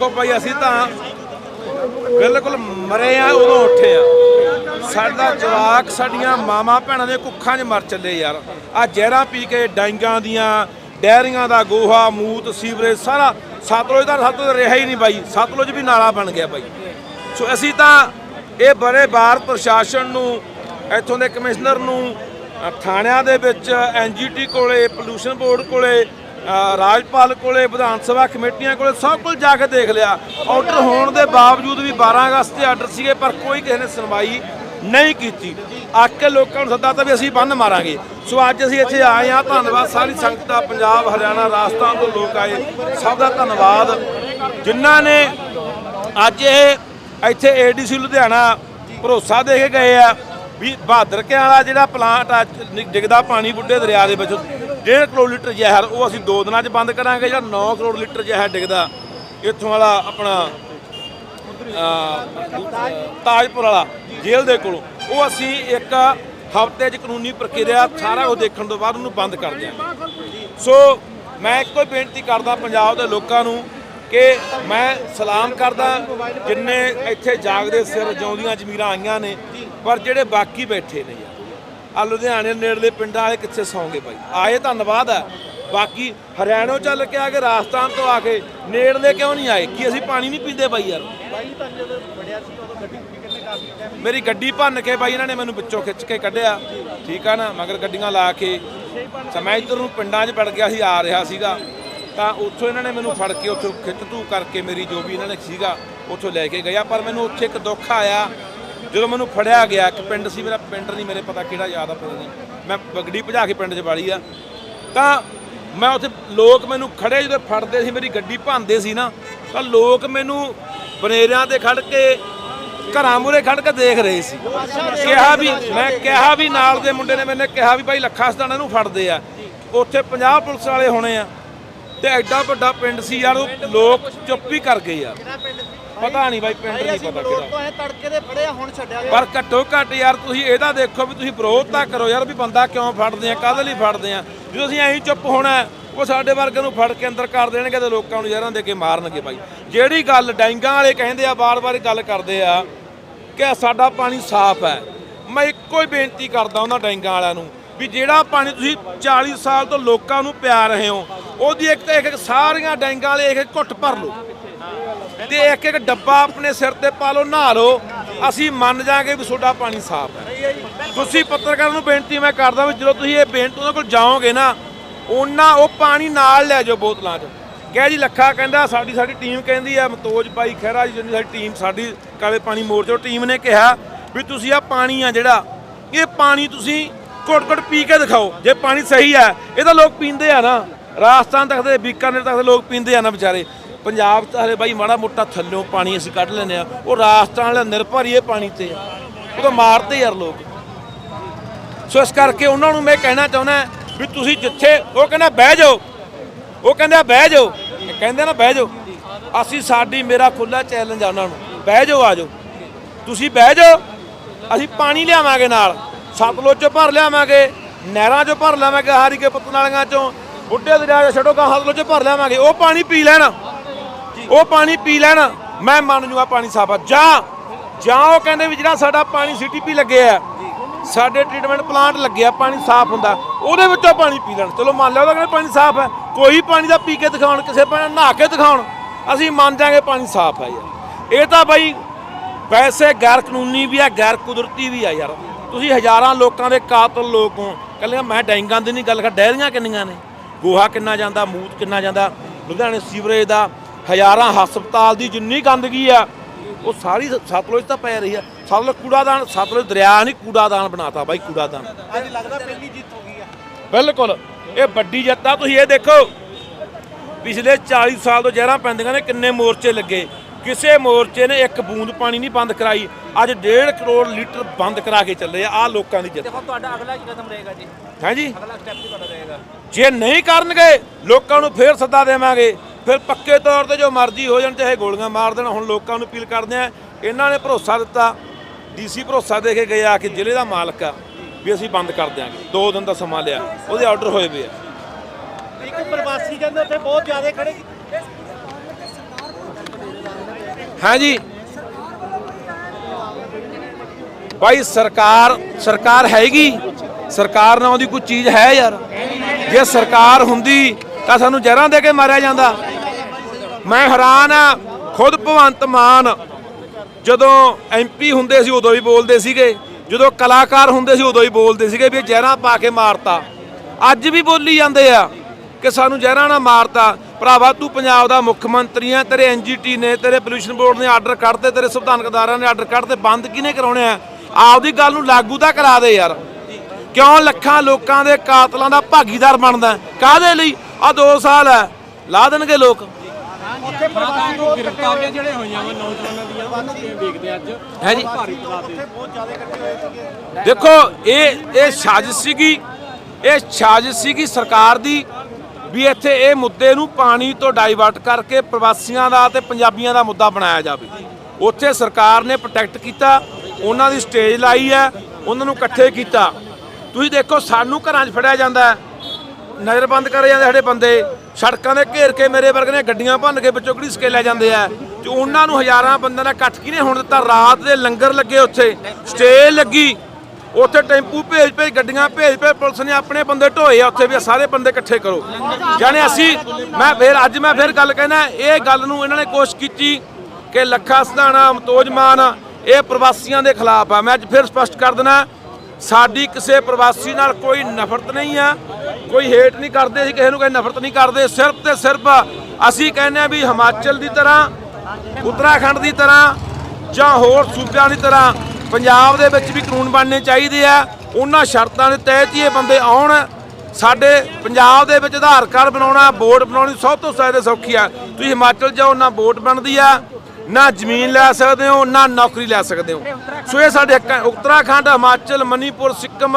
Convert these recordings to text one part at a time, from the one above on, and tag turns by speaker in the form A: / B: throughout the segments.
A: ਦੇਖੋ ਭਾਈ, ਅਸੀਂ ਤਾਂ ਬਿਲਕੁਲ ਮਰੇ ਆ, ਉਦੋਂ ਉੱਠੇ ਆ। ਸਾਡਾ ਜਵਾਕ, ਸਾਡੀਆਂ ਮਾਮਾ ਭੈਣਾਂ ਦੇ ਕੁੱਖਾਂ 'ਚ ਮਰ ਚੱਲੇ ਯਾਰ। ਆ ਜ਼ਹਿਰਾਂ ਪੀ ਕੇ ਡਾਂਗਾਂ ਦੀਆਂ ਡੈਰੀਆਂ ਦਾ ਗੋਹਾ, ਮੂਤ, ਸੀਵਰੇਜ, ਸਾਰਾ ਸਤਲੁਜ ਦਾ ਸਤਲੁਜ ਰਿਹਾ ਹੀ ਨਹੀਂ ਬਾਈ ਸਤਲੁਜ ਵੀ ਨਾਲਾ ਬਣ ਗਿਆ ਬਾਈ ਸੋ ਅਸੀਂ ਤਾਂ ਇਹ ਬੜੇ ਬਾਰ ਪ੍ਰਸ਼ਾਸਨ ਨੂੰ, ਇੱਥੋਂ ਦੇ ਕਮਿਸ਼ਨਰ ਨੂੰ ਥਾਣਿਆਂ ਦੇ ਵਿੱਚ ਐਨਜੀਟੀ ਕੋਲੇ, ਪੋਲੂਸ਼ਨ ਬੋਰਡ ਕੋਲੇ ਰਾਜਪਾਲ ਕੋਲੇ, ਵਿਧਾਨ ਸਭਾ ਕਮੇਟੀਆਂ ਕੋਲੇ ਸਭ ਕੋਲ ਜਾ ਕੇ ਦੇਖ ਲਿਆ। ਆਰਡਰ ਹੋਣ ਦੇ ਬਾਵਜੂਦ ਵੀ 12 ਅਗਸਤ ਦੇ ਆਰਡਰ ਸੀਗੇ, ਪਰ ਕੋਈ ਕਿਸੇ ਨੇ ਸੁਣਵਾਈ ਨਹੀਂ ਕੀਤੀ। ਆ ਕੇ ਲੋਕਾਂ ਨੂੰ ਸੱਦਾ ਤਾਂ ਵੀ ਅਸੀਂ ਬੰਨ ਮਾਰਾਂਗੇ। ਸੋ ਅੱਜ ਅਸੀਂ ਇੱਥੇ ਆਏ ਹਾਂ। ਧੰਨਵਾਦ ਸਾਰੀ ਸੰਗਤ ਦਾ, ਪੰਜਾਬ, ਹਰਿਆਣਾ, ਰਾਜਸਥਾਨ ਤੋਂ ਲੋਕ ਆਏ। ਸਭ ਦਾ ਧੰਨਵਾਦ। ਜਿਨ੍ਹਾਂ ਨੇ ਅੱਜ ਇਹ ਇੱਥੇ ਏਡੀਸੀ ਲੁਧਿਆਣਾ ਭਰੋਸਾ ਦੇ ਕੇ ਗਏ ਆ ਵੀ ਬਹਾਦਰ ਕੇ ਵਾਲਾ ਜਿਹੜਾ ਪਲਾਂਟ ਆ ਜ- ਡਿੱਗਦਾ ਪਾਣੀ ਬੁੱਢੇ ਦਰਿਆ ਦੇ ਵਿੱਚ 1.5 ਕਰੋੜ ਲੀਟਰ ਜ਼ਹਿਰ ਉਹ ਅਸੀਂ ਦੋ ਦਿਨਾਂ 'ਚ ਬੰਦ ਕਰਾਂਗੇ ਜਿਹੜਾ 9 ਕਰੋੜ ਲੀਟਰ ਜ਼ਹਿਰ ਡਿੱਗਦਾ ਇੱਥੋਂ ਵਾਲਾ ਆਪਣਾ ਤਾਜਪੁਰ ਵਾਲਾ ਜੇਲ੍ਹ ਦੇ ਕੋਲੋਂ। ਉਹ ਅਸੀਂ ਇੱਕ ਹਫ਼ਤੇ 'ਚ ਕਾਨੂੰਨੀ ਪ੍ਰਕਿਰਿਆ ਸਾਰਾ ਉਹ ਦੇਖਣ ਤੋਂ ਬਾਅਦ ਉਹਨੂੰ ਬੰਦ ਕਰ ਦਿਆਂਗੇ। ਸੋ ਮੈਂ ਇੱਕੋ ਹੀ ਬੇਨਤੀ ਕਰਦਾ ਪੰਜਾਬ ਦੇ ਲੋਕਾਂ ਨੂੰ ਕਿ ਮੈਂ ਸਲਾਮ ਕਰਦਾ, ਜਿੰਨੇ ਇੱਥੇ ਜਾਗਦੇ ਸਿਰ ਜਿਉਂਦੀਆਂ ਜ਼ਮੀਰਾਂ ਆਈਆਂ ਨੇ, ਪਰ ਜਿਹੜੇ ਬਾਕੀ ਬੈਠੇ ਨੇ ਆ ਲੁਧਿਆਣੇ ਨੇੜਲੇ ਪਿੰਡਾਂ ਵਾਲੇ ਕਿੱਥੇ ਸੌਂਗੇ ਬਾਈ? ਆਏ ਧੰਨਵਾਦ ਹੈ। ਬਾਕੀ ਹਰਿਆਣੋਂ ਚੱਲ ਕੇ ਆ ਕੇ ਰਾਜਸਥਾਨ ਤੋਂ ਆ ਕੇ ਨੇੜਲੇ ਕਿਉਂ ਨਹੀਂ ਆਏ? ਕੀ ਅਸੀਂ ਪਾਣੀ ਨਹੀਂ ਪੀਂਦੇ ਬਾਈ ਯਾਰ? ਮੇਰੀ ਗੱਡੀ ਭੰਨ ਕੇ ਬਾਈ ਇਹਨਾਂ ਨੇ ਮੈਨੂੰ ਵਿੱਚੋਂ ਖਿੱਚ ਕੇ ਕੱਢਿਆ। ਠੀਕ ਆ ਨਾ? ਮਗਰ ਗੱਡੀਆਂ ਲਾ ਕੇ। ਤਾਂ ਮੈਂ ਇੱਧਰ ਨੂੰ ਪਿੰਡਾਂ 'ਚ ਵੜ ਗਿਆ ਸੀ ਆ ਰਿਹਾ ਸੀਗਾ। ਤਾਂ ਉੱਥੋਂ ਇਹਨਾਂ ਨੇ ਮੈਨੂੰ ਫੜ ਕੇ ਉੱਥੋਂ ਖਿੱਚ ਧੂ ਕਰਕੇ ਮੇਰੀ ਜੋ ਵੀ ਇਹਨਾਂ ਨੇ ਸੀਗਾ ਉੱਥੋਂ ਲੈ ਕੇ ਗਿਆ ਪਰ ਮੈਨੂੰ ਉੱਥੇ ਇੱਕ ਦੁੱਖ ਆਇਆ। ਜਦੋਂ ਮੈਨੂੰ ਫੜਿਆ ਗਿਆ, ਇੱਕ ਪਿੰਡ ਸੀ, ਮੇਰਾ ਪਿੰਡ ਨਹੀਂ, ਮੇਰੇ ਪਤਾ ਕਿਹੜਾ ਯਾਦ ਆ, ਪਤਾ ਨਹੀਂ। ਮੈਂ ਬਗੜੀ ਭਜਾ ਕੇ ਪਿੰਡ 'ਚ ਵਾਲੀ ਆ। ਤਾਂ ਮੈਂ ਉੱਥੇ, ਲੋਕ ਮੈਨੂੰ ਖੜੇ ਜਦੋਂ ਫੜਦੇ ਸੀ, ਮੇਰੀ ਗੱਡੀ ਭਾਂਦੇ ਸੀ ਨਾ, ਤਾਂ ਲੋਕ ਮੈਨੂੰ ਬਨੇਰਿਆਂ ਤੇ ਖੜ ਕੇ, ਘਰਾਂ ਮੂਰੇ ਖੜ ਕੇ ਦੇਖ ਰਹੇ ਸੀ। ਕਿਹਾ ਵੀ, ਮੈਂ ਕਿਹਾ ਵੀ ਨਾਲ ਦੇ ਮੁੰਡੇ ਨੇ ਮੈਨੇ ਕਿਹਾ ਵੀ ਭਾਈ ਲੱਖਾ ਸਦਾਣਾ ਨੂੰ ਫੜਦੇ ਆ। ਉੱਥੇ 50 ਪੁਲਿਸ ਵਾਲੇ ਹੋਣੇ ਆ, ਤੇ ਐਡਾ ਵੱਡਾ ਪਿੰਡ ਸੀ ਯਾਰ, ਉਹ ਲੋਕ ਚੁੱਪ ਹੀ ਕਰ ਗਏ ਯਾਰ ਪਤਾ ਨਹੀਂ ਬਾਈ ਪਿੰਡ ਨਹੀਂ ਪਤਾ ਕਿਹੜਾ।
B: ਤੋਂ ਤੜਕੇ ਦੇ ਫੜਿਆ ਹੁਣ ਛੱਡਿਆ ਗਿਆ।
A: ਪਰ ਘੱਟੋ ਘੱਟ ਯਾਰ ਤੁਸੀਂ ਇਹਦਾ ਦੇਖੋ ਵੀ ਤੁਸੀਂ ਵਿਰੋਧ ਤਾਂ ਕਰੋ ਯਾਰ ਵੀ ਬੰਦਾ ਕਿਉਂ ਫੜਦੇ ਆ ਕਾਹਦੇ ਲਈ ਫੜਦੇ ਆ? ਜਦੋਂ ਅਸੀਂ ਐਂ ਚੁੱਪ ਹੋਣਾ ਉਹ ਸਾਡੇ ਵਰਗੇ ਨੂੰ ਫੜ ਕੇ ਅੰਦਰ ਕਰ ਦੇਣਗੇ ਤੇ ਲੋਕਾਂ ਨੂੰ ਯਾਰਾਂ ਦੇ ਕੇ ਮਾਰਨਗੇ ਬਾਈ। ਜਿਹੜੀ ਗੱਲ ਡੈਂਗਾਂ ਵਾਲੇ ਕਹਿੰਦੇ ਆ ਬਾਰ-ਬਾਰ ਗੱਲ ਕਰਦੇ ਆ ਕਿ ਸਾਡਾ ਪਾਣੀ ਸਾਫ਼ ਹੈ। ਮੈਂ ਇੱਕੋ ਹੀ ਬੇਨਤੀ ਕਰਦਾ ਉਹਨਾਂ ਡੈਂਗਾਂ ਵਾਲਿਆਂ ਨੂੰ ਵੀ ਜਿਹੜਾ ਪਾਣੀ ਤੁਸੀਂ 40 ਸਾਲ ਤੋਂ ਲੋਕਾਂ ਨੂੰ ਪਿਆ ਰਹੇ ਹੋ, ਉਹਦੀ ਇੱਕ ਇੱਕ ਇੱਕ ਸਾਰੀਆਂ ਡੈਂਗਾਂ ਵਾਲੇ ਇੱਕ ਇੱਕ ਘੁੱਟ ਭਰ ਲਓ। ਤੇ ਇੱਕ ਇੱਕ ਡੱਬਾ ਆਪਣੇ ਸਿਰ ਤੇ ਪਾ ਲਓ, ਨਹਾ ਲਓ। ਅਸੀਂ ਮੰਨ ਜਾਾਂਗੇ ਵੀ ਤੁਹਾਡਾ ਪਾਣੀ ਸਾਫ਼ ਹੈ। ਤੁਸੀਂ ਪੱਤਰਕਾਰਾਂ ਨੂੰ ਬੇਨਤੀ ਮੈਂ ਕਰਦਾ ਵੀ ਜਦੋਂ ਤੁਸੀਂ ਇਹ ਬੇਨਤੀ ਉਹਨਾਂ ਕੋਲ ਜਾਓਗੇ ਨਾ, ਉਹਨਾਂ ਉਹ ਪਾਣੀ ਨਾਲ ਲੈ ਜਾਓ ਬੋਤਲਾਂ 'ਚ। ਕਹਿ ਜੀ ਲੱਖਾ ਕਹਿੰਦਾ, ਸਾਡੀ ਸਾਡੀ ਟੀਮ ਕਹਿੰਦੀ ਆ, ਮਤੋਜ ਭਾਈ ਖਹਿਰਾ ਜੀ ਜਿਹੜੀ ਸਾਡੀ ਟੀਮ, ਸਾਡੀ ਕਾਲੇ ਪਾਣੀ ਮੋਰਚਾ ਟੀਮ ਨੇ ਕਿਹਾ ਵੀ ਤੁਸੀਂ ਆ ਪਾਣੀ ਆ ਜਿਹੜਾ, ਇਹ ਪਾਣੀ ਤੁਸੀਂ ਘੁੱਟ-ਘੁੱਟ ਪੀ ਕੇ ਦਿਖਾਓ, ਜੇ ਪਾਣੀ ਸਹੀ ਆ ਇਹ ਤਾਂ ਲੋਕ ਪੀਂਦੇ ਆ ਨਾ। ਰਾਜਸਥਾਨ ਤੱਕ ਦੇ ਬੀਕਾਨੇਰ ਤੱਕ ਦੇ ਲੋਕ ਪੀਂਦੇ ਆ ਨਾ ਵਿਚਾਰੇ। ਪੰਜਾਬ ਤਾਂ ਹਲੇ ਬਾਈ ਮਾੜਾ ਮੋਟਾ ਥੱਲਿਓਂ ਪਾਣੀ ਅਸੀਂ ਕੱਢ ਲੈਂਦੇ ਆ। ਉਹ ਰਾਜਸਥਾਨ ਵਾਲੇ ਨਿਰਭਰ ਹੀ ਇਹ ਪਾਣੀ ਤੇ ਆ। ਉਹ ਤਾਂ ਮਾਰਦੇ ਯਾਰ ਲੋਕ। ਸੋ ਇਸ ਕਰਕੇ ਉਹਨਾਂ ਨੂੰ ਮੈਂ ਕਹਿਣਾ ਚਾਹੁੰਦਾ ਵੀ ਤੁਸੀਂ ਜਿੱਥੇ, ਉਹ ਕਹਿੰਦਾ ਬਹਿ ਜਾਓ। ਉਹ ਕਹਿੰਦਾ ਬਹਿ ਜਾਓ। ਕਹਿੰਦੇ ਨਾ ਬਹਿ ਜਾਓ। ਅਸੀਂ ਸਾਡੀ, ਮੇਰਾ ਖੁੱਲਾ ਚੈਲੰਜ ਆ ਉਹਨਾਂ ਨੂੰ। ਬਹਿ ਜਾਓ, ਆ ਜਾਓ। ਤੁਸੀਂ ਬਹਿ ਜਾਓ। ਅਸੀਂ ਪਾਣੀ ਲਿਆਵਾਂਗੇ ਨਾਲ। ਸਤਲੁਜ ਚੋਂ ਭਰ ਲਿਆਵਾਂਗੇ, ਨਹਿਰਾਂ ਚੋਂ ਭਰ ਲਿਆਵਾਂਗੇ ਹਾਰੀ ਕੇ ਪੁੱਤ ਨਾਲੀਆਂ ਚੋਂ। ਬੁੱਢੇ ਦਰਿਆ ਚੋਂ ਛੱਡੋ ਕਾ ਸਤਲੁਜ ਚੋਂ ਭਰ ਲਿਆਵਾਂਗੇ। ਉਹ ਪਾਣੀ ਪੀ ਲੈਣ। ਉਹ ਪਾਣੀ ਪੀ ਲੈਣ। ਮੈਂ ਮੰਨ ਜੂਗਾ ਪਾਣੀ ਸਾਫ਼ ਆ। ਜਾਂ ਜਾਂ ਉਹ ਕਹਿੰਦੇ ਵੀ ਜਿਹੜਾ ਸਾਡਾ ਪਾਣੀ ਸੀਟੀਪੀ ਲੱਗਿਆ ਆ, ਸਾਡੇ ਟ੍ਰੀਟਮੈਂਟ ਪਲਾਂਟ ਲੱਗਿਆ ਪਾਣੀ ਸਾਫ਼ ਹੁੰਦਾ। ਉਹਦੇ ਵਿੱਚੋਂ ਪਾਣੀ ਪੀ ਲੈਣ। ਚਲੋ ਮੰਨ ਲਿਆ ਉਹਦਾ ਕਹਿੰਦੇ ਪਾਣੀ ਸਾਫ਼ ਹੈ ਕੋਈ ਪਾਣੀ ਦਾ ਪੀ ਕੇ ਦਿਖਾਉਣ, ਕਿਸੇ ਪਾਣੀ ਨਹਾ ਕੇ ਦਿਖਾਉਣ, ਅਸੀਂ ਮੰਨ ਜਾਾਂਗੇ ਪਾਣੀ ਸਾਫ਼ ਹੈ ਯਾਰ। ਇਹ ਤਾਂ ਬਾਈ, ਵੈਸੇ ਗੈਰ ਕਾਨੂੰਨੀ ਵੀ ਆ, ਗੈਰ ਕੁਦਰਤੀ ਵੀ ਆ ਯਾਰ। ਤੁਸੀਂ ਹਜ਼ਾਰਾਂ ਲੋਕਾਂ ਦੇ ਕਾਤਲ ਲੋਕ ਹੋ। ਕੱਲੀਆਂ ਮੈਂ ਡੈਂਗਾਂ ਦੀ ਨਹੀਂ ਗੱਲ ਕਰ ਡੈਰੀਆਂ ਕਿੰਨੀਆਂ ਨੇ? ਗੋਹਾ ਕਿੰਨਾ ਜਾਂਦਾ ਮੂਤ ਕਿੰਨਾ ਜਾਂਦਾ? ਲੁਧਿਆਣੇ ਸੀਵਰੇਜ ਦਾ ਹਜ਼ਾਰਾਂ ਹਸਪਤਾਲ ਦੀ ਜਿੰਨੀ ਗੰਦਗੀ ਆ ਉਹ ਸਾਰੀ ਸਤਲੁਜ ਤਾਂ ਪੈ ਰਹੀ ਆ। ਸਤਲੁਜ ਕੂੜਾਦਾਨ ਸਤਲੁਜ ਦਰਿਆ ਨਹੀਂ ਕੂੜਾਦਾਨ ਬਣਾਤਾ ਬਾਈ ਕੂੜਾਦਾਨ।
B: ਅੱਜ ਲੱਗਦਾ ਪਹਿਲੀ ਜਿੱਤ ਹੋ ਗਈ ਆ।
A: ਬਿਲਕੁਲ ਇਹ ਵੱਡੀ ਜਿੱਤ ਆ। ਤੁਸੀਂ ਇਹ ਦੇਖੋ ਪਿਛਲੇ 40 ਸਾਲ ਤੋਂ ਜ਼ਹਿਰਾਂ ਪੈਂਦੀਆਂ ਨੇ ਕਿੰਨੇ ਮੋਰਚੇ ਲੱਗੇ। ਕਿਸੇ ਮੋਰਚੇ ਨੇ ਇੱਕ ਬੂੰਦ ਪਾਣੀ ਨਹੀਂ ਬੰਦ ਕਰਾਈ। ਅੱਜ 1.5 ਕਰੋੜ ਲੀਟਰ ਬੰਦ ਕਰਾ ਕੇ ਚੱਲੇ ਆ ਆਹ ਲੋਕਾਂ ਦੀ ਜਿੱਤ।
B: ਦੇਖੋ ਤੁਹਾਡਾ ਅਗਲਾ ਕੀ ਕਦਮ ਰਹੇਗਾ ਜੀ।
A: ਹੈ ਜੀ?
B: ਅਗਲਾ ਸਟੈਪ ਕੀ ਤੁਹਾਡਾ ਰਹੇਗਾ।
A: ਜੇ ਨਹੀਂ ਕਰਨਗੇ ਲੋਕਾਂ ਨੂੰ ਫੇਰ ਸੱਦਾ ਦੇਵਾਂਗੇ। ਫਿਰ ਪੱਕੇ ਤੌਰ ਤੇ ਜੋ ਮਰਜ਼ੀ ਹੋ ਜਾਣ ਚਾਹੇ ਗੋਲੀਆਂ ਮਾਰ ਦੇਣ ਹੁਣ ਲੋਕਾਂ ਨੂੰ ਅਪੀਲ ਕਰਦੇ ਆ ਇਹਨਾਂ ਨੇ ਭਰੋਸਾ ਦਿੱਤਾ ਡੀਸੀ ਭਰੋਸਾ ਦੇ ਕੇ ਗਏ ਆ ਕਿ ਜ਼ਿਲ੍ਹੇ ਦਾ ਮਾਲਕ ਆ ਵੀ ਅਸੀਂ ਬੰਦ ਕਰ ਦਿਆਂਗੇ। 2 ਦਿਨ ਦਾ ਸਮਾਂ ਲਿਆ ਉਹਦੇ ਆਰਡਰ ਹੋਏ ਪਏ ਆ।
B: ਇੱਕ ਪ੍ਰਵਾਸੀ ਕਹਿੰਦੇ ਉੱਥੇ ਬਹੁਤ ਜ਼ਿਆਦਾ ਖੜੇ
A: ਹਾਂ ਜੀ ਭਾਈ, ਸਰਕਾਰ ਸਰਕਾਰ ਹੈਗੀ। ਸਰਕਾਰ ਨਾਲ ਉਹਦੀ ਕੋਈ ਚੀਜ਼ ਹੈ ਯਾਰ। ਜੇ ਸਰਕਾਰ ਹੁੰਦੀ ਤਾਂ ਸਾਨੂੰ ਜ਼ਹਿਰਾਂ ਦੇ ਕੇ ਮਾਰਿਆ ਜਾਂਦਾ। ਮੈਂ ਹੈਰਾਨ ਆ, ਖੁਦ ਭਗਵੰਤ ਮਾਨ ਜਦੋਂ ਐਮਪੀ ਹੁੰਦੇ ਸੀ ਉਦੋਂ ਵੀ ਬੋਲਦੇ ਸੀਗੇ। ਜਦੋਂ ਕਲਾਕਾਰ ਹੁੰਦੇ ਸੀ ਉਦੋਂ ਹੀ ਬੋਲਦੇ ਸੀਗੇ ਵੀ ਜ਼ਹਿਰਾਂ ਪਾ ਕੇ ਮਾਰਤਾ। ਅੱਜ ਵੀ ਬੋਲੀ ਜਾਂਦੇ ਆ ਕਿ ਸਾਨੂੰ ਜ਼ਹਿਰਾਂ ਨਾਲ ਮਾਰਤਾ। ਭਰਾਵਾ ਤੂੰ ਪੰਜਾਬ ਦਾ ਮੁੱਖ ਮੰਤਰੀ ਆ ਤੇਰੇ ਐਨਜੀਟੀ ਨੇ ਤੇਰੇ ਪੋਲੂਸ਼ਨ ਬੋਰਡ ਨੇ ਆਰਡਰ ਕੱਢਤੇ ਤੇਰੇ ਸੰਵਿਧਾਨਕ ਅਦਾਰਿਆਂ ਨੇ ਆਰਡਰ ਕੱਢਤੇ ਬੰਦ ਕਿਹਨੇ ਕਰਾਉਣੇ ਆ? ਆਪਦੀ ਗੱਲ ਨੂੰ ਲਾਗੂ ਤਾਂ ਕਰਾ ਦੇ ਯਾਰ। ਕਿਉਂ ਲੱਖਾਂ ਲੋਕਾਂ ਦੇ ਕਾਤਲਾਂ ਦਾ ਭਾਗੀਦਾਰ ਬਣਦਾ? ਕਾਹਦੇ ਲਈ? ਆ 2 ਸਾਲ ਹੈ ਲਾ ਦੇਣਗੇ ਲੋਕ।
C: ਗ੍ਰਿਫਤਾਰੀਆਂ ਜਿਹੜੇ ਹੋਈਆਂ ਵਾ ਨੌਜਵਾਨਾਂ ਦੀਆਂ ਉਹਨੂੰ ਕਿਵੇਂ ਵੇਖਦੇ ਅੱਜ?
A: ਹੈ ਜੀ।
C: ਭਾਰੀ ਤਦਾਦ ਦੇ।
A: ਦੇਖੋ ਇਹ ਇਹ ਸਾਜ਼ਿਸ਼ ਸੀਗੀ ਇਹ ਸਾਜ਼ਿਸ਼ ਸੀਗੀ ਸਰਕਾਰ ਦੀ। ਵੀ ਇੱਥੇ ਇਹ ਮੁੱਦੇ ਨੂੰ ਪਾਣੀ ਤੋਂ ਡਾਈਵਰਟ ਕਰਕੇ ਪ੍ਰਵਾਸੀਆਂ ਦਾ ਤੇ ਪੰਜਾਬੀਆਂ ਦਾ ਮੁੱਦਾ ਬਣਾਇਆ ਜਾਵੇ। ਉੱਥੇ ਸਰਕਾਰ ਨੇ ਪ੍ਰੋਟੈਕਟ ਕੀਤਾ, ਉਹਨਾਂ ਦੀ ਸਟੇਜ ਲਾਈ ਹੈ, ਉਹਨਾਂ ਨੂੰ ਇਕੱਠੇ ਕੀਤਾ। ਤੁਸੀਂ ਦੇਖੋ, ਸਾਨੂੰ ਘਰਾਂ 'ਚ ਫੜਿਆ ਜਾਂਦਾ ਨਜ਼ਰਬੰਦ ਕਰੇ ਜਾਂਦੇ ਸਾਡੇ ਬੰਦੇ। ਸੜਕਾਂ ਦੇ ਘੇਰ ਕੇ ਮੇਰੇ ਵਰਗ ਨੇ ਗੱਡੀਆਂ ਭੰਨ ਕੇ ਵਿੱਚੋਂ ਘੜੀਸ ਕੇ ਲੈ ਜਾਂਦੇ ਆ? ਤੇ ਉਹਨਾਂ ਨੂੰ ਹਜ਼ਾਰਾਂ ਬੰਦਿਆਂ ਦਾ ਇਕੱਠ ਕਿਹਨੇ ਹੋਣ ਦਿੱਤਾ? ਰਾਤ ਦੇ ਲੰਗਰ ਲੱਗੇ ਉੱਥੇ। ਸਟੇਜ ਲੱਗੀ। ਉੱਥੇ ਟੈਂਪੂ ਭੇਜ ਭੇਜ, ਗੱਡੀਆਂ ਭੇਜ ਭੇਜ, ਪੁਲਿਸ ਨੇ ਆਪਣੇ ਬੰਦੇ ਢੋਏ ਆ, ਉੱਥੇ ਵੀ ਸਾਰੇ ਬੰਦੇ ਇਕੱਠੇ ਕਰੋ। ਜਾਣੇ ਅਸੀਂ, ਮੈਂ ਫਿਰ, ਅੱਜ ਮੈਂ ਫਿਰ ਗੱਲ ਕਹਿਣਾ, ਇਹ ਗੱਲ ਨੂੰ ਇਹਨਾਂ ਨੇ ਕੋਸ਼ਿਸ਼ ਕੀਤੀ ਕਿ ਲੱਖਾ ਸਧਾਣਾ ਮਤੋਜ ਮਾਨ, ਇਹ ਪ੍ਰਵਾਸੀਆਂ ਦੇ ਖਿਲਾਫ ਆ। ਮੈਂ ਅੱਜ ਫਿਰ ਸਪਸ਼ਟ ਕਰ ਦੇਣਾ ਸਾਡੀ ਕਿਸੇ ਪ੍ਰਵਾਸੀ ਨਾਲ ਕੋਈ ਨਫ਼ਰਤ ਨਹੀਂ ਆ, ਕੋਈ ਹੇਟ ਨਹੀਂ ਕਰਦੇ, ਅਸੀਂ ਕਿਸੇ ਨੂੰ ਕੋਈ ਨਫ਼ਰਤ ਨਹੀਂ ਕਰਦੇ, ਸਿਰਫ ਤੇ ਸਿਰਫ ਅਸੀਂ ਕਹਿੰਦੇ ਆ ਵੀ ਹਿਮਾਚਲ ਦੀ ਤਰ੍ਹਾਂ, ਉੱਤਰਾਖੰਡ ਦੀ ਤਰ੍ਹਾਂ ਜਾਂ ਹੋਰ ਸੂਬਿਆਂ ਦੀ ਤਰ੍ਹਾਂ ਪੰਜਾਬ ਦੇ ਵਿੱਚ ਵੀ ਕਾਨੂੰਨ ਬਣਨੇ ਚਾਹੀਦੇ ਆ। ਉਹਨਾਂ ਸ਼ਰਤਾਂ ਦੇ ਤਹਿਤ ਹੀ ਇਹ ਬੰਦੇ ਆਉਣ। ਸਾਡੇ ਪੰਜਾਬ ਦੇ ਵਿੱਚ ਆਧਾਰ ਕਾਰਡ ਬਣਾਉਣਾ, ਵੋਟ ਬਣਾਉਣੀ ਸਭ ਤੋਂ ਜ਼ਿਆਦਾ ਸੌਖੀ ਆ। ਤੁਸੀਂ ਹਿਮਾਚਲ ਜਾਓ, ਨਾ ਵੋਟ ਬਣਦੀ ਆ, ਨਾ ਜ਼ਮੀਨ ਲੈ ਸਕਦੇ ਹੋ, ਨਾ ਨੌਕਰੀ ਲੈ ਸਕਦੇ ਹੋ। ਸੋ ਇਹ ਸਾਡੇ ਉੱਤਰਾਖੰਡ, ਹਿਮਾਚਲ, ਮਨੀਪੁਰ, ਸਿੱਕਮ,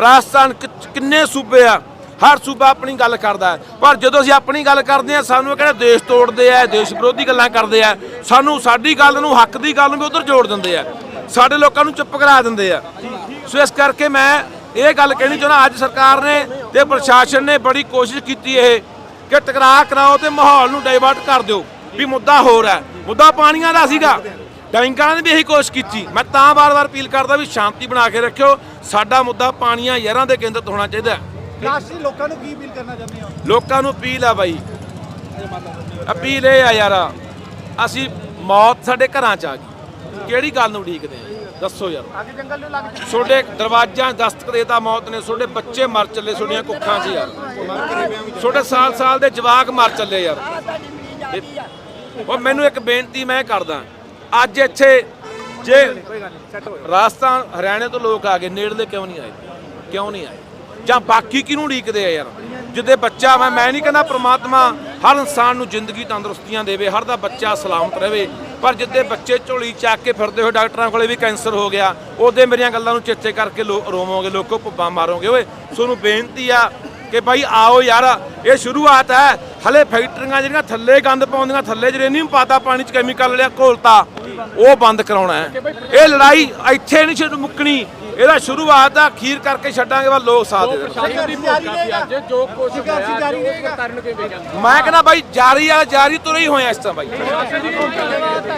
A: ਰਾਜਸਥਾਨ ਕਿ- ਕਿੰਨੇ ਸੂਬੇ ਆ। ਹਰ ਸੂਬਾ ਆਪਣੀ ਗੱਲ ਕਰਦਾ ਹੈ। ਪਰ ਜਦੋਂ ਅਸੀਂ ਆਪਣੀ ਗੱਲ ਕਰਦੇ ਆ ਸਾਨੂੰ ਇਹ ਕਹਿੰਦੇ ਦੇਸ਼ ਤੋੜਦੇ ਆ, ਦੇਸ਼ ਵਿਰੋਧੀ ਗੱਲਾਂ ਕਰਦੇ ਆ, ਸਾਨੂੰ ਸਾਡੀ ਗੱਲ ਨੂੰ, ਹੱਕ ਦੀ ਗੱਲ ਨੂੰ ਵੀ ਉਧਰ ਜੋੜ ਦਿੰਦੇ ਆ। ਸਾਡੇ ਲੋਕਾਂ ਨੂੰ ਚੁੱਪ ਕਰਾ ਦਿੰਦੇ ਆ। ਸੋ ਇਸ ਕਰਕੇ ਮੈਂ ਇਹ ਗੱਲ ਕਹਿਣੀ ਚਾਹੁੰਦਾ ਅੱਜ ਸਰਕਾਰ ਨੇ ਤੇ ਪ੍ਰਸ਼ਾਸਨ ਨੇ ਬੜੀ ਕੋਸ਼ਿਸ਼ ਕੀਤੀ ਇਹ ਕਿ ਟਕਰਾਅ ਕਰਾਓ ਤੇ ਮਾਹੌਲ ਨੂੰ ਡਾਈਵਰਟ ਕਰ ਦਿਓ। ਵੀ ਮੁੱਦਾ ਹੋਰ ਹੈ। ਮੁੱਦਾ ਪਾਣੀਆਂ ਦਾ ਸੀਗਾ। ਡੈਂਕਾਂ ਨੇ ਵੀ ਇਹੀ ਕੋਸ਼ਿਸ਼ ਕੀਤੀ। ਮੈਂ ਤਾਂ ਵਾਰ-ਵਾਰ ਅਪੀਲ ਕਰਦਾ ਵੀ ਸ਼ਾਂਤੀ ਬਣਾ ਕੇ ਰੱਖਿਓ। ਸਾਡਾ ਮੁੱਦਾ ਪਾਣੀਆਂ ਯਾਰਾਂ ਦੇ ਕੇਂਦਰਿਤ ਹੋਣਾ ਚਾਹੀਦਾ।
B: ਰਾਸ਼ਟਰੀ ਲੋਕਾਂ ਨੂੰ ਕੀ ਅਪੀਲ ਕਰਨਾ ਚਾਹੁੰਦੇ ਹੋ?
A: ਲੋਕਾਂ ਨੂੰ ਅਪੀਲ ਆ ਬਾਈ। ਅਪੀਲ ਇਹ ਆ ਯਾਰ ਅਸੀਂ ਮੌਤ ਸਾਡੇ ਘਰਾਂ 'ਚ ਆ ਗਈ। ਕਿਹੜੀ ਗੱਲ ਨੂੰ ਉਡੀਕਦੇ ਆ? ਦੱਸੋ ਯਾਰ।
B: ਅੱਗੇ ਜੰਗਲ ਨੂੰ ਲੱਗ
A: ਤੁਹਾਡੇ ਦਰਵਾਜ਼ਿਆਂ 'ਚ ਦਸਤਕ ਦੇਤਾ ਮੌਤ ਨੇ ਤੁਹਾਡੇ ਬੱਚੇ ਮਰ ਚੱਲੇ ਤੁਹਾਡੀਆਂ ਕੁੱਖਾਂ 'ਚ ਯਾਰ। ਤੁਹਾਡੇ ਸਾਲ ਸਾਲ ਦੇ ਜਵਾਕ ਮਰ ਚੱਲੇ ਯਾਰ। ਉਹ ਮੈਨੂੰ ਇੱਕ ਬੇਨਤੀ ਮੈਂ ਕਰਦਾ। ਅੱਜ ਇੱਥੇ ਜੇ ਰਾਜਸਥਾਨ ਹਰਿਆਣੇ ਤੋਂ ਲੋਕ ਆ ਗਏ ਨੇੜਲੇ ਕਿਉਂ ਨਹੀਂ ਆਏ? ਕਿਉਂ ਨਹੀਂ ਆਏ? ਜਾਂ ਬਾਕੀ ਕਿਹਨੂੰ ਉਡੀਕਦੇ ਆ ਯਾਰ? ਜਿੱਦੇ ਬੱਚਾ ਮੈਂ ਮੈਂ ਨਹੀਂ ਕਹਿੰਦਾ ਪ੍ਰਮਾਤਮਾ ਹਰ ਇਨਸਾਨ ਨੂੰ ਜ਼ਿੰਦਗੀ ਤੰਦਰੁਸਤੀਆਂ ਦੇਵੇ, ਹਰ ਦਾ ਬੱਚਾ ਸਲਾਮਤ ਰਹੇ, ਪਰ ਜਿੱਦੇ ਬੱਚੇ ਝੋਲੀ ਚੱਕ ਕੇ ਫਿਰਦੇ ਹੋਏ ਡਾਕਟਰਾਂ ਕੋਲੇ ਵੀ ਕੈਂਸਰ ਹੋ ਗਿਆ, ਉਹਦੇ ਮੇਰੀਆਂ ਗੱਲਾਂ ਨੂੰ ਚੇਤੇ ਕਰਕੇ ਲੋ, ਰੋਵੋਗੇ, ਲੋਕੋ ਭੁੱਬਾਂ ਮਾਰੋਗੇ। ਓਏ ਤੁਹਾਨੂੰ ਬੇਨਤੀ ਆ ਕਿ ਭਾਈ ਆਓ ਯਾਰ, ਇਹ ਸ਼ੁਰੂਆਤ ਹੈ, ਹਲੇ ਫੈਕਟਰੀਆਂ ਜਿਹੜੀਆਂ ਥੱਲੇ ਗੰਦ ਪਾਉਂਦੀਆਂ, ਥੱਲੇ ਜਰੇਨੀਅਮ ਪਾਤਾ, ਪਾਣੀ ਚ ਕੈਮੀਕਲ ਲਿਆ, ਘੋਲਤਾ, ਉਹ ਬੰਦ ਕਰਾਉਣਾ ਹੈ। ਇਹ ਲੜਾਈ ਇੱਥੇ ਨਹੀਂ ਛੱਡ ਮੁੱਕਣੀ ਇਹਦਾ ਸ਼ੁਰੂਆਤ ਆ ਖੀਰ ਕਰਕੇ ਛੱਡਾਂਗੇ ਵਾ ਲੋਕ ਸਾਥ ਦੇ।
C: ਪ੍ਰਸ਼ਾਸਨ ਦੀ ਭੂਮਿਕਾ ਸੀ ਅੱਜ ਜੋ ਕੁਝ ਹੋਇਆ
A: ਮੈਂ ਕਹਿੰਦਾ ਬਾਈ ਜਾਰੀ ਆ ਜਾਰੀ ਤੁਰੇ ਹੀ ਹੋਇਆ ਇਸ ਤਰ੍ਹਾਂ ਬਾਈ।